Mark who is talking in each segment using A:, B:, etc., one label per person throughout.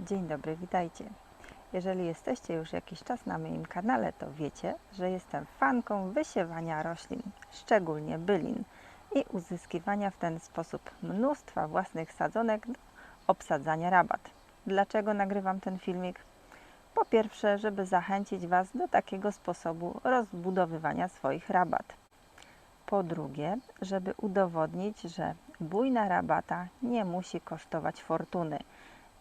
A: Dzień dobry, witajcie. Jeżeli jesteście już jakiś czas na moim kanale, to wiecie, że jestem fanką wysiewania roślin, szczególnie bylin i uzyskiwania w ten sposób mnóstwa własnych sadzonek do obsadzania rabat. Dlaczego nagrywam ten filmik? Po pierwsze, żeby zachęcić Was do takiego sposobu rozbudowywania swoich rabat. Po drugie, żeby udowodnić, że bujna rabata nie musi kosztować fortuny.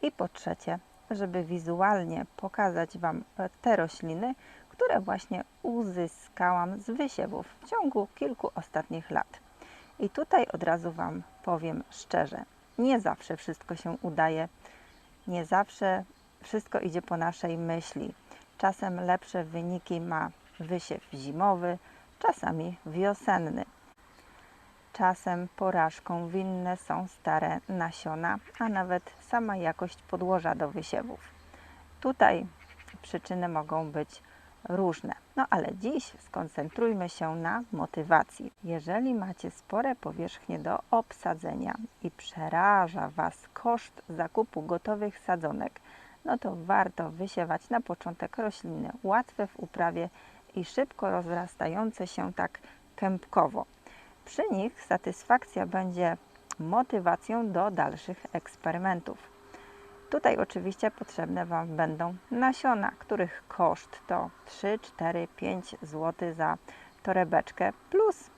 A: I po trzecie, żeby wizualnie pokazać Wam te rośliny, które właśnie uzyskałam z wysiewów w ciągu kilku ostatnich lat. I tutaj od razu Wam powiem szczerze, nie zawsze wszystko się udaje, nie zawsze wszystko idzie po naszej myśli. Czasem lepsze wyniki ma wysiew zimowy, czasami wiosenny. Czasem porażką winne są stare nasiona, a nawet sama jakość podłoża do wysiewów. Tutaj przyczyny mogą być różne. No ale dziś skoncentrujmy się na motywacji. Jeżeli macie spore powierzchnie do obsadzenia i przeraża Was koszt zakupu gotowych sadzonek, no to warto wysiewać na początek rośliny łatwe w uprawie i szybko rozrastające się tak kępkowo. Przy nich satysfakcja będzie motywacją do dalszych eksperymentów. Tutaj oczywiście potrzebne Wam będą nasiona, których koszt to 3, 4, 5 zł za torebeczkę plus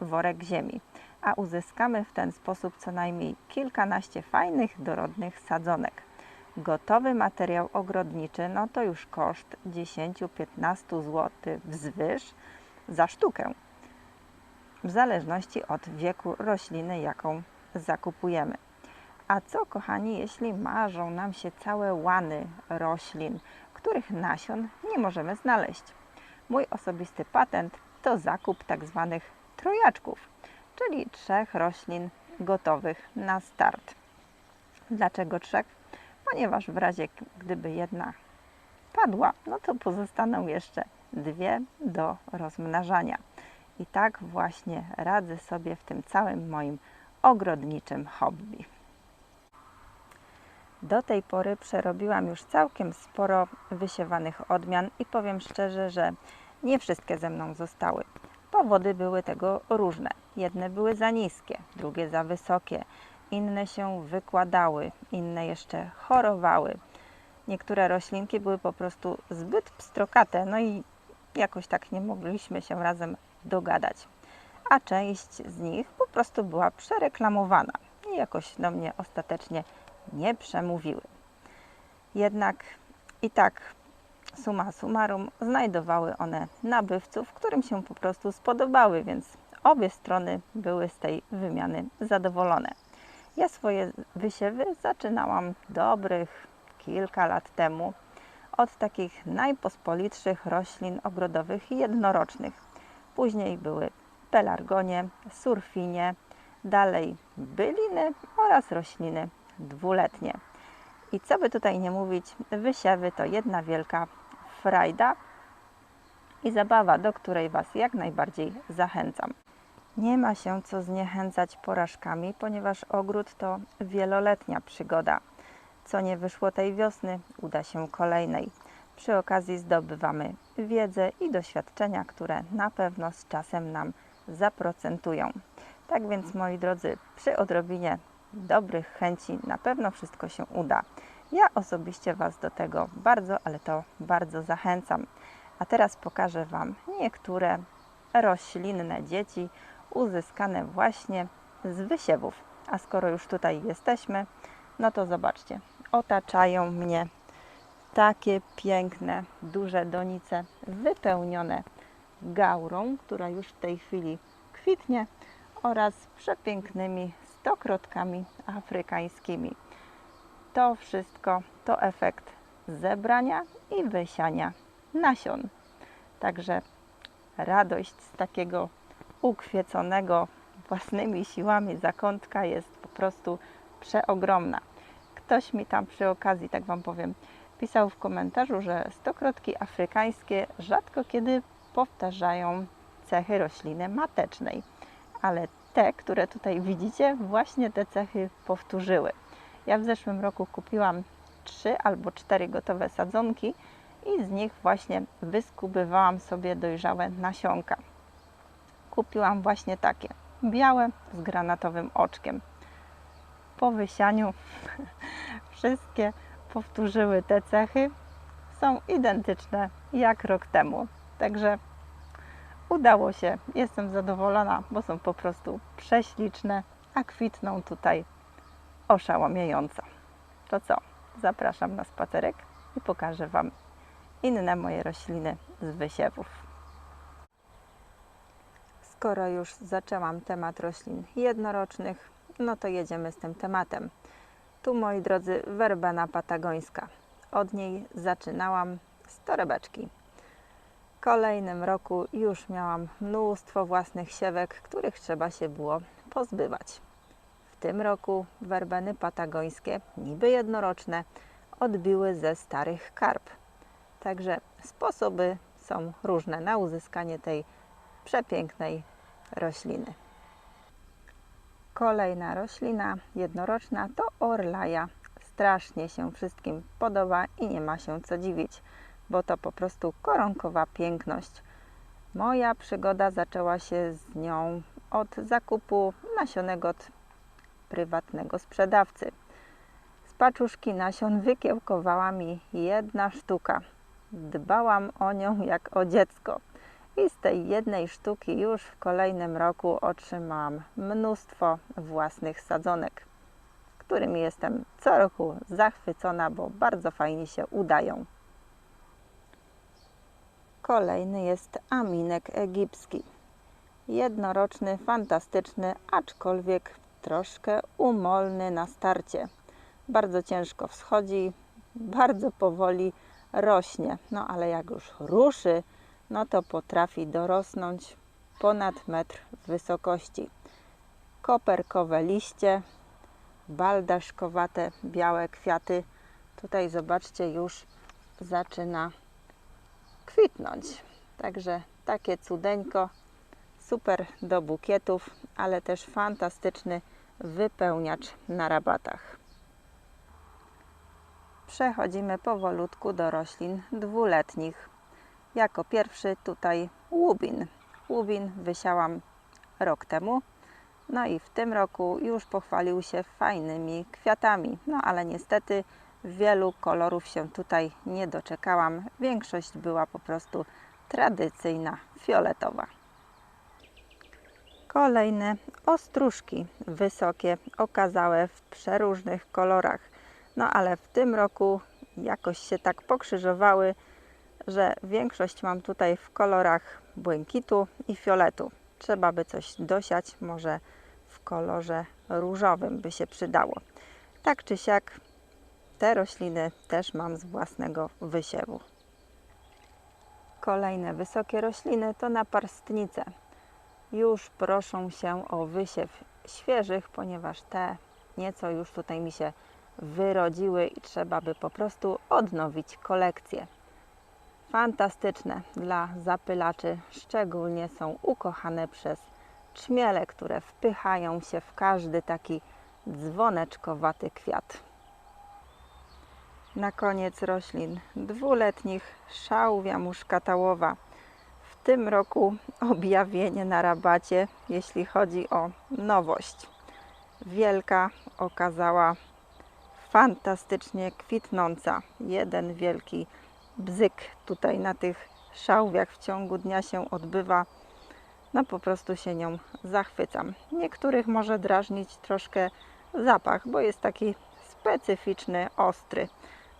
A: worek ziemi, a uzyskamy w ten sposób co najmniej kilkanaście fajnych, dorodnych sadzonek. Gotowy materiał ogrodniczy, no to już koszt 10-15 zł wzwyż za sztukę w zależności od wieku rośliny, jaką zakupujemy. A co, kochani, jeśli marzą nam się całe łany roślin, których nasion nie możemy znaleźć? Mój osobisty patent to zakup tak zwanych trojaczków, czyli trzech roślin gotowych na start. Dlaczego trzech? Ponieważ w razie gdyby jedna padła, no to pozostaną jeszcze dwie do rozmnażania. I tak właśnie radzę sobie w tym całym moim ogrodniczym hobby. Do tej pory przerobiłam już całkiem sporo wysiewanych odmian i powiem szczerze, że nie wszystkie ze mną zostały. Powody były tego różne. Jedne były za niskie, drugie za wysokie, inne się wykładały, inne jeszcze chorowały. Niektóre roślinki były po prostu zbyt pstrokate, no i jakoś tak nie mogliśmy się razem dogadać. A część z nich po prostu była przereklamowana i jakoś do mnie ostatecznie nie przemówiły. Jednak i tak suma summarum znajdowały one nabywców, którym się po prostu spodobały, więc obie strony były z tej wymiany zadowolone. Ja swoje wysiewy zaczynałam dobrych kilka lat temu od takich najpospolitszych roślin ogrodowych jednorocznych. Później były pelargonie, surfinie, dalej byliny oraz rośliny dwuletnie. I co by tutaj nie mówić, wysiewy to jedna wielka frajda i zabawa, do której Was jak najbardziej zachęcam. Nie ma się co zniechęcać porażkami, ponieważ ogród to wieloletnia przygoda. Co nie wyszło tej wiosny, uda się kolejnej. Przy okazji zdobywamy wiedzę i doświadczenia, które na pewno z czasem nam zaprocentują. Tak więc, moi drodzy, przy odrobinie dobrych chęci na pewno wszystko się uda. Ja osobiście Was do tego bardzo, ale to bardzo zachęcam. A teraz pokażę Wam niektóre roślinne dzieci uzyskane właśnie z wysiewów. A skoro już tutaj jesteśmy, no to zobaczcie, otaczają mnie takie piękne, duże donice wypełnione gaurą, która już w tej chwili kwitnie oraz przepięknymi stokrotkami afrykańskimi. To wszystko to efekt zebrania i wysiania nasion. Także radość z takiego ukwieconego własnymi siłami zakątka jest po prostu przeogromna. Ktoś mi tam przy okazji, tak Wam powiem, pisał w komentarzu, że stokrotki afrykańskie rzadko kiedy powtarzają cechy rośliny matecznej, ale te, które tutaj widzicie, właśnie te cechy powtórzyły. Ja w zeszłym roku kupiłam trzy albo cztery gotowe sadzonki i z nich właśnie wyskubywałam sobie dojrzałe nasionka. Kupiłam właśnie takie, białe z granatowym oczkiem. Po wysianiu wszystkie powtórzyły te cechy, są identyczne jak rok temu. Także udało się, jestem zadowolona, bo są po prostu prześliczne, a kwitną tutaj oszałamiająco. To co? Zapraszam na spacerek i pokażę Wam inne moje rośliny z wysiewów. Skoro już zaczęłam temat roślin jednorocznych, no to jedziemy z tym tematem. Tu, moi drodzy, werbena patagońska. Od niej zaczynałam z torebeczki. W kolejnym roku już miałam mnóstwo własnych siewek, których trzeba się było pozbywać. W tym roku werbeny patagońskie, niby jednoroczne, odbiły ze starych karp. Także sposoby są różne na uzyskanie tej przepięknej rośliny. Kolejna roślina jednoroczna to orlaja. Strasznie się wszystkim podoba i nie ma się co dziwić, bo to po prostu koronkowa piękność. Moja przygoda zaczęła się z nią od zakupu nasionek od prywatnego sprzedawcy. Z paczuszki nasion wykiełkowała mi jedna sztuka. Dbałam o nią jak o dziecko. I z tej jednej sztuki już w kolejnym roku otrzymałam mnóstwo własnych sadzonek, którymi jestem co roku zachwycona, bo bardzo fajnie się udają. Kolejny jest aminek egipski. Jednoroczny, fantastyczny, aczkolwiek troszkę umolny na starcie. Bardzo ciężko wschodzi, bardzo powoli rośnie, no ale jak już ruszy, no to potrafi dorosnąć ponad metr wysokości. Koperkowe liście, baldaszkowate białe kwiaty. Tutaj zobaczcie, już zaczyna kwitnąć. Także takie cudeńko, super do bukietów, ale też fantastyczny wypełniacz na rabatach. Przechodzimy powolutku do roślin dwuletnich. Jako pierwszy tutaj łubin. Łubin wysiałam rok temu. No i w tym roku już pochwalił się fajnymi kwiatami. No ale niestety wielu kolorów się tutaj nie doczekałam. Większość była po prostu tradycyjna, fioletowa. Kolejne ostróżki, wysokie, okazałe w przeróżnych kolorach. No ale w tym roku jakoś się tak pokrzyżowały, że większość mam tutaj w kolorach błękitu i fioletu. Trzeba by coś dosiać, może w kolorze różowym by się przydało. Tak czy siak, te rośliny też mam z własnego wysiewu. Kolejne wysokie rośliny to naparstnice. Już proszą się o wysiew świeżych, ponieważ te nieco już tutaj mi się wyrodziły i trzeba by po prostu odnowić kolekcję fantastyczne dla zapylaczy. Szczególnie są ukochane przez czmiele, które wpychają się w każdy taki dzwoneczkowaty kwiat. Na koniec roślin dwuletnich szałwia muszkatałowa. W tym roku objawienie na rabacie, jeśli chodzi o nowość. Wielka okazała fantastycznie kwitnąca. Jeden wielki bzyk tutaj na tych szałwiach w ciągu dnia się odbywa. No po prostu się nią zachwycam. Niektórych może drażnić troszkę zapach, bo jest taki specyficzny, ostry.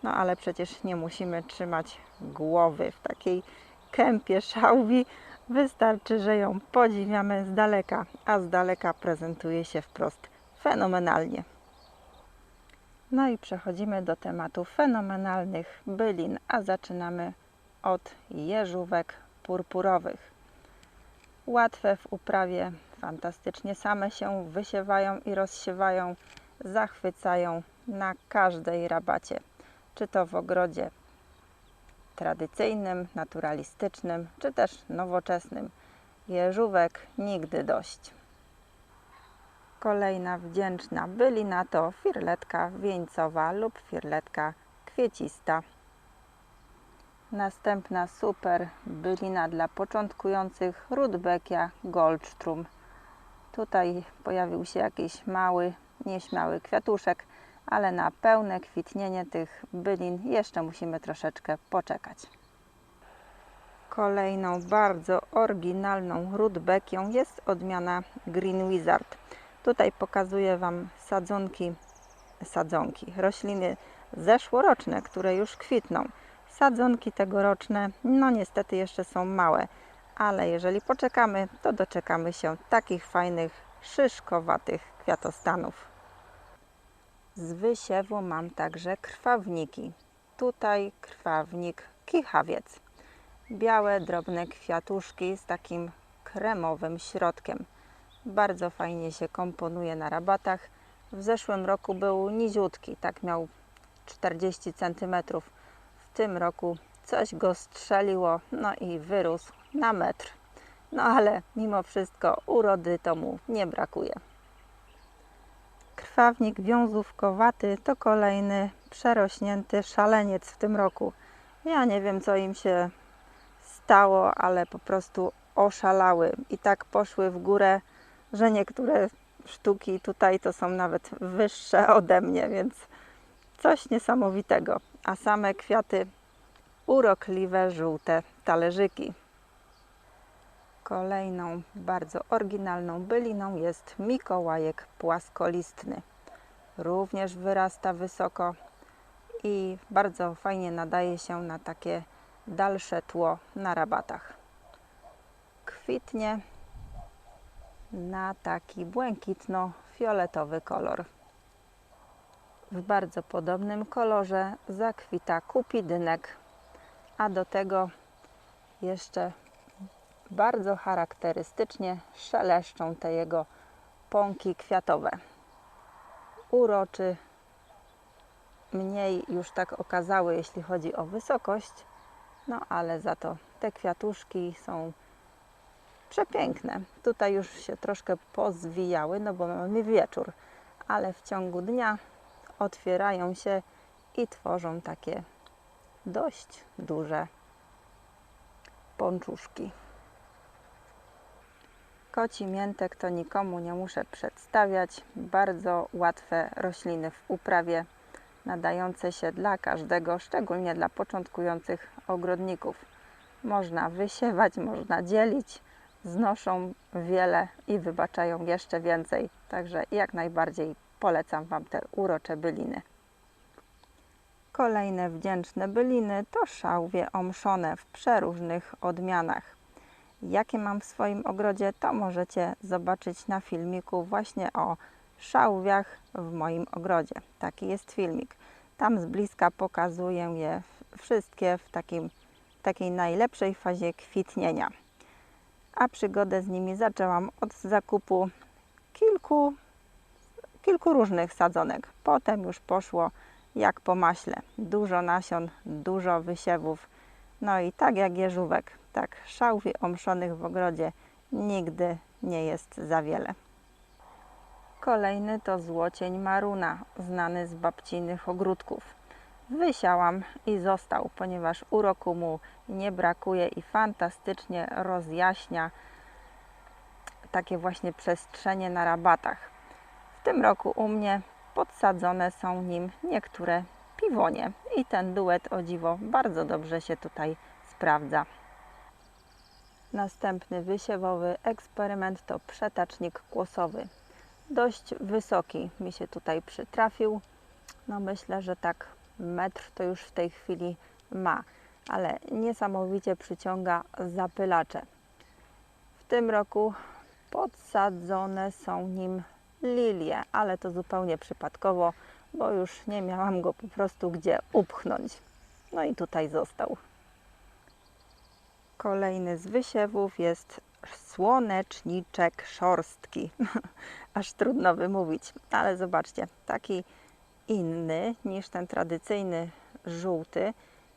A: No ale przecież nie musimy trzymać głowy w takiej kępie szałwi. Wystarczy, że ją podziwiamy z daleka, a z daleka prezentuje się wprost fenomenalnie. No i przechodzimy do tematu fenomenalnych bylin, a zaczynamy od jeżówek purpurowych. Łatwe w uprawie, fantastycznie same się wysiewają i rozsiewają, zachwycają na każdej rabacie, czy to w ogrodzie tradycyjnym, naturalistycznym, czy też nowoczesnym. Jeżówek nigdy dość. Kolejna wdzięczna bylina to firletka wieńcowa lub firletka kwiecista. Następna super bylina dla początkujących Rudbeckia Goldstrum. Tutaj pojawił się jakiś mały, nieśmiały kwiatuszek, ale na pełne kwitnienie tych bylin jeszcze musimy troszeczkę poczekać. Kolejną bardzo oryginalną Rudbeckią jest odmiana Green Wizard. Tutaj pokazuję Wam sadzonki, sadzonki, rośliny zeszłoroczne, które już kwitną. Sadzonki tegoroczne, no niestety jeszcze są małe, ale jeżeli poczekamy, to doczekamy się takich fajnych, szyszkowatych kwiatostanów. Z wysiewu mam także krwawniki. Tutaj krwawnik kichawiec. Białe, drobne kwiatuszki z takim kremowym środkiem. Bardzo fajnie się komponuje na rabatach. W zeszłym roku był niziutki, tak miał 40 cm. W tym roku coś go strzeliło, no i wyrósł na metr. No ale mimo wszystko urody to mu nie brakuje. Krwawnik wiązówkowaty to kolejny przerośnięty szaleniec w tym roku. Ja nie wiem, co im się stało, ale po prostu oszalały i tak poszły w górę, że niektóre sztuki tutaj to są nawet wyższe ode mnie, więc coś niesamowitego. A same kwiaty urokliwe, żółte talerzyki. Kolejną bardzo oryginalną byliną jest Mikołajek płaskolistny. Również wyrasta wysoko i bardzo fajnie nadaje się na takie dalsze tło na rabatach. Kwitnie na taki błękitno-fioletowy kolor. W bardzo podobnym kolorze zakwita kupidynek, a do tego jeszcze bardzo charakterystycznie szeleszczą te jego pąki kwiatowe. Uroczy, mniej już tak okazały, jeśli chodzi o wysokość, no ale za to te kwiatuszki są przepiękne. Tutaj już się troszkę pozwijały, no bo mamy wieczór, ale w ciągu dnia otwierają się i tworzą takie dość duże pączuszki. Koci miętek to nikomu nie muszę przedstawiać. Bardzo łatwe rośliny w uprawie, nadające się dla każdego, szczególnie dla początkujących ogrodników. Można wysiewać, można dzielić, znoszą wiele i wybaczają jeszcze więcej. Także jak najbardziej polecam Wam te urocze byliny. Kolejne wdzięczne byliny to szałwie omszone w przeróżnych odmianach. Jakie mam w swoim ogrodzie, to możecie zobaczyć na filmiku właśnie o szałwiach w moim ogrodzie. Taki jest filmik. Tam z bliska pokazuję je wszystkie w takim, takiej najlepszej fazie kwitnienia. A przygodę z nimi zaczęłam od zakupu kilku, kilku różnych sadzonek. Potem już poszło jak po maśle. Dużo nasion, dużo wysiewów. No i tak jak jeżówek, tak szałwi omszonych w ogrodzie nigdy nie jest za wiele. Kolejny to złocień maruna, znany z babcinych ogródków. Wysiałam i został, ponieważ uroku mu nie brakuje i fantastycznie rozjaśnia takie właśnie przestrzenie na rabatach. W tym roku u mnie podsadzone są nim niektóre piwonie i ten duet o dziwo bardzo dobrze się tutaj sprawdza. Następny wysiewowy eksperyment to przetacznik kłosowy. Dość wysoki mi się tutaj przytrafił. No myślę, że tak metr to już w tej chwili ma, ale niesamowicie przyciąga zapylacze. W tym roku podsadzone są nim lilie, ale to zupełnie przypadkowo, bo już nie miałam go po prostu gdzie upchnąć. No i tutaj został. Kolejny z wysiewów jest słoneczniczek szorstki. Aż trudno wymówić, ale zobaczcie, taki inny niż ten tradycyjny żółty.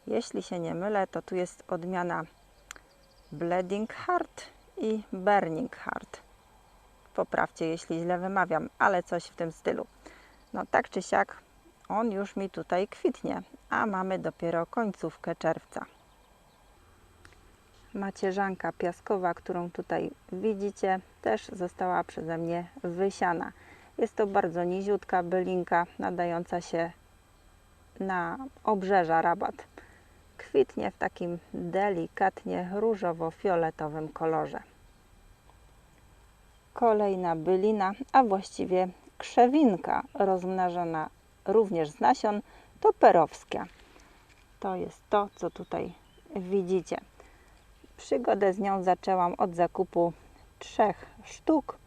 A: Jeśli się nie mylę, to tu jest odmiana Bleeding Heart i Burning Heart. Poprawcie, jeśli źle wymawiam, ale coś w tym stylu. No tak czy siak, on już mi tutaj kwitnie, a mamy dopiero końcówkę czerwca. Macierzanka piaskowa, którą tutaj widzicie, też została przeze mnie wysiana. Jest to bardzo niziutka bylinka, nadająca się na obrzeża rabat. Kwitnie w takim delikatnie różowo-fioletowym kolorze. Kolejna bylina, a właściwie krzewinka rozmnażana również z nasion, to perowskia. To jest to, co tutaj widzicie. Przygodę z nią zaczęłam od zakupu trzech sztuk.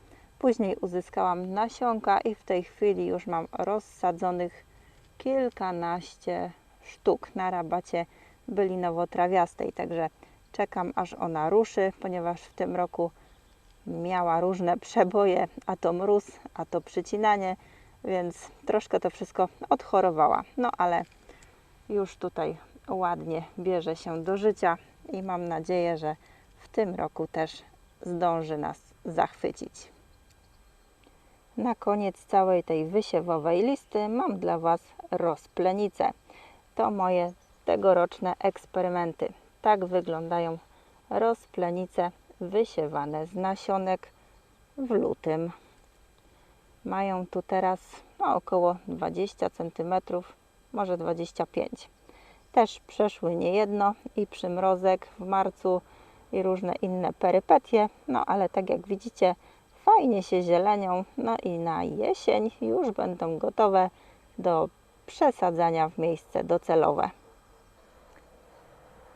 A: Później uzyskałam nasionka i w tej chwili już mam rozsadzonych kilkanaście sztuk na rabacie bylinowo-trawiastej. Także czekam aż ona ruszy, ponieważ w tym roku miała różne przeboje, a to mróz, a to przycinanie, więc troszkę to wszystko odchorowała. No ale już tutaj ładnie bierze się do życia i mam nadzieję, że w tym roku też zdąży nas zachwycić. Na koniec całej tej wysiewowej listy mam dla Was rozplenicę. To moje tegoroczne eksperymenty. Tak wyglądają rozplenice wysiewane z nasionek w lutym. Mają tu teraz no, około 20 cm, może 25 też przeszły niejedno i przymrozek w marcu i różne inne perypetie, no ale tak jak widzicie, fajnie się zielenią, no i na jesień już będą gotowe do przesadzania w miejsce docelowe.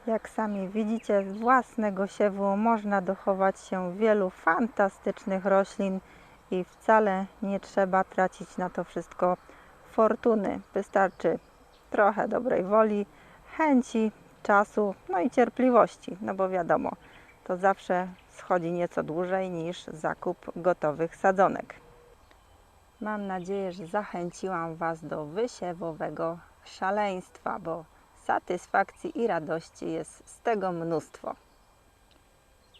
A: Jak sami widzicie, z własnego siewu można dochować się wielu fantastycznych roślin i wcale nie trzeba tracić na to wszystko fortuny. Wystarczy trochę dobrej woli, chęci, czasu, no i cierpliwości, no bo wiadomo, to zawsze schodzi nieco dłużej niż zakup gotowych sadzonek. Mam nadzieję, że zachęciłam Was do wysiewowego szaleństwa, bo satysfakcji i radości jest z tego mnóstwo.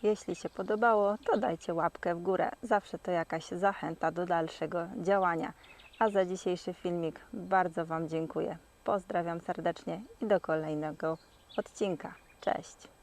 A: Jeśli się podobało, to dajcie łapkę w górę. Zawsze to jakaś zachęta do dalszego działania. A za dzisiejszy filmik bardzo Wam dziękuję. Pozdrawiam serdecznie i do kolejnego odcinka. Cześć!